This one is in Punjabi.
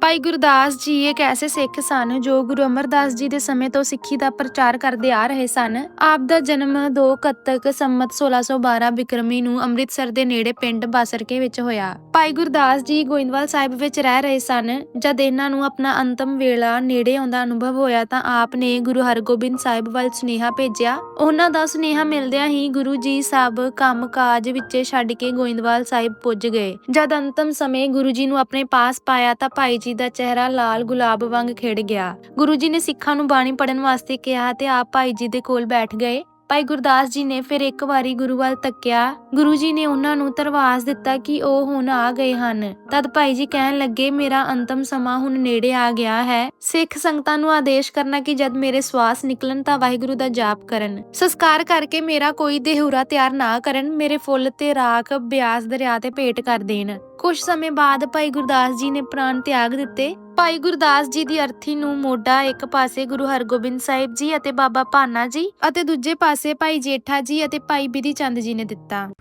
ਭਾਈ ਗੁਰਦਾਸ ਜੀ ਇੱਕ ਐਸੇ ਸਿੱਖ ਸਨ ਜੋ ਗੁਰੂ ਅਮਰਦਾਸ ਜੀ ਦੇ ਸਮੇਂ ਤੋਂ ਸਿੱਖੀ ਦਾ ਪ੍ਰਚਾਰ ਕਰਦੇ ਆ ਰਹੇ ਸਨ। ਆਪ ਦਾ ਜਨਮ 2 ਕੱਤਕ ਸੰਮਤ 1612 ਬਿਕਰਮੀ ਨੂੰ ਅੰਮ੍ਰਿਤਸਰ ਦੇ ਨੇੜੇ ਪਿੰਡ ਬਾਸਰਕੇ ਵਿੱਚ ਹੋਇਆ। ਭਾਈ ਗੁਰਦਾਸ ਜੀ ਗੋਇੰਦਵਾਲ ਸਾਹਿਬ ਵਿੱਚ ਰਹਿ ਰਹੇ ਸਨ। ਜਦ ਇਹਨਾਂ ਨੂੰ ਆਪਣਾ ਅੰਤਮ ਵੇਲਾ ਨੇੜੇ ਆਉਂਦਾ ਅਨੁਭਵ ਹੋਇਆ ਤਾਂ ਆਪ ਨੇ ਗੁਰੂ ਹਰਗੋਬਿੰਦ ਸਾਹਿਬ ਵੱਲ ਸੁਨੇਹਾ ਭੇਜਿਆ। ਉਹਨਾਂ ਦਾ ਸੁਨੇਹਾ ਮਿਲਦਿਆਂ ਹੀ ਗੁਰੂ ਜੀ ਸਾਹਿਬ ਕੰਮ-ਕਾਜ ਵਿੱਚ ਛੱਡ ਕੇ ਗੋਇੰਦਵਾਲ ਸਾਹਿਬ ਪੁੱਜ ਗਏ। ਜਦ ਅੰਤਮ ਸਮੇਂ ਗੁਰੂ ਜੀ ਨੂੰ ਆਪਣੇ ਪਾਸ ਪਾਇਆ ਤਾਂ ਭਾਈ ਜੀ ਦਾ ਚਿਹਰਾ ਲਾਲ ਗੁਲਾਬ ਵਾਂਗ ਖਿੜ ਗਿਆ। ਗੁਰੂ ਜੀ ਨੇ ਸਿੱਖਾਂ ਨੂੰ ਬਾਣੀ ਪੜਨ ਵਾਸਤੇ ਕਿਹਾ ਤੇ ਆਪ ਭਾਈ ਜੀ ਦੇ ਕੋਲ ਬੈਠ ਗਏ। ਭਾਈ ਗੁਰਦਾਸ ਜੀ ਨੇ ਫਿਰ ਇੱਕ ਵਾਰੀ ਗੁਰੂ ਵੱਲ ਤੱਕਿਆ। ਗੁਰੂ ਜੀ ਨੇ ਉਹਨਾਂ ਨੂੰ ਧਰਵਾਸ ਦਿੱਤਾ ਕਿ ਉਹ ਹੁਣ ਆ ਗਏ ਹਨ। ਤਦ ਭਾਈ ਜੀ ਕਹਿਣ ਲੱਗੇ, ਮੇਰਾ ਅੰਤਮ ਸਮਾਂ ਹੁਣ ਨੇੜੇ ਆ ਗਿਆ ਹੈ। ਸਿੱਖ ਸੰਗਤਾਂ ਨੂੰ ਆਦੇਸ਼ ਕਰਨਾ ਕਿ ਜਦ ਮੇਰੇ ਸਵਾਸ ਨਿਕਲਣ ਤਾਂ ਵਾਹਿਗੁਰੂ ਦਾ ਜਾਪ ਕਰਨ। ਸੰਸਕਾਰ ਕਰਕੇ ਮੇਰਾ ਕੋਈ ਦੇਹੂਰਾ ਤਿਆਰ ਨਾ ਕਰਨ, ਮੇਰੇ ਫੁੱਲ ਤੇ ਰਾਖ ਬਿਆਸ ਦਰਿਆ ਤੇ ਭੇਟ ਕਰ ਦੇਣ। ਕੁਝ ਸਮੇਂ ਬਾਅਦ ਭਾਈ ਗੁਰਦਾਸ ਜੀ ਨੇ ਪ੍ਰਾਣ ਤਿਆਗ ਦਿੱਤੇ। ਭਾਈ ਗੁਰਦਾਸ ਜੀ ਦੀ ਅਰਥੀ ਨੂੰ ਮੋਢਾ ਇੱਕ ਪਾਸੇ ਗੁਰੂ ਹਰਗੋਬਿੰਦ ਸਾਹਿਬ ਜੀ ਅਤੇ ਬਾਬਾ ਭਾਨਾ ਜੀ ਅਤੇ ਦੂਜੇ ਪਾਸੇ ਭਾਈ ਜੇਠਾ ਜੀ ਅਤੇ ਭਾਈ ਬਿਧੀ ਚੰਦ ਜੀ ਨੇ ਦਿੱਤਾ।